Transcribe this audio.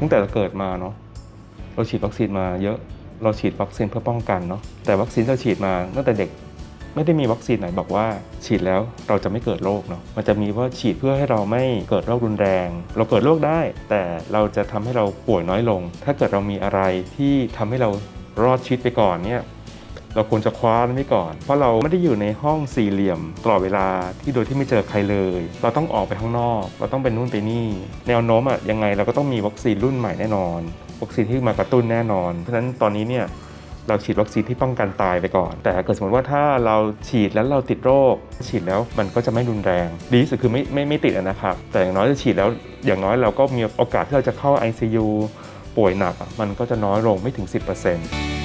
ตั้งแต่เราเกิดมาเนาะเราฉีดวัคซีนมาเยอะเราฉีดวัคซีนเพื่อป้องกันเนาะแต่วัคซีนที่เราฉีดมาตั้งแต่เด็กไม่ได้มีวัคซีนไหนบอกว่า ฉีดแล้วเราจะไม่เกิดโรคเนาะมันจะมีว่าฉีดเพื่อให้เราไม่เกิดโรครุนแรง เราเกิดโรคได้ แต่เราจะทำให้เราป่วยน้อยลง ถ้าเกิดเรามีอะไรที่ทำให้เรารอดชีวิตไปก่อนเนี่ย เราควรจะคว้ามันไว้ก่อน เพราะเราไม่ได้อยู่ในห้องสี่เหลี่ยมตลอดเวลาที่โดยที่ไม่เจอใครเลย เราต้องออกไปข้างนอก เราต้องไปนู่นไปนี่ แนวโน้มอะยังไงเราก็ต้องมีวัคซีนรุ่นใหม่แน่นอน วัคซีนที่มากระตุ้นแน่นอน เพราะฉะนั้นตอนนี้เนี่ยเราฉีดวัคซีนที่ป้องกันตายไปก่อน แต่ถ้าเกิดสมมติว่าถ้าเราฉีดแล้วเราติดโรค ฉีดแล้วมันก็จะไม่รุนแรง ดีที่สุดคือไม่ไม่ไม่ติดนะครับ แต่อย่างน้อยจะฉีดแล้วอย่างน้อยเราก็มีโอกาสที่เราจะเข้า ICU ป่วยหนัก มันก็จะน้อยลงไม่ถึง 10%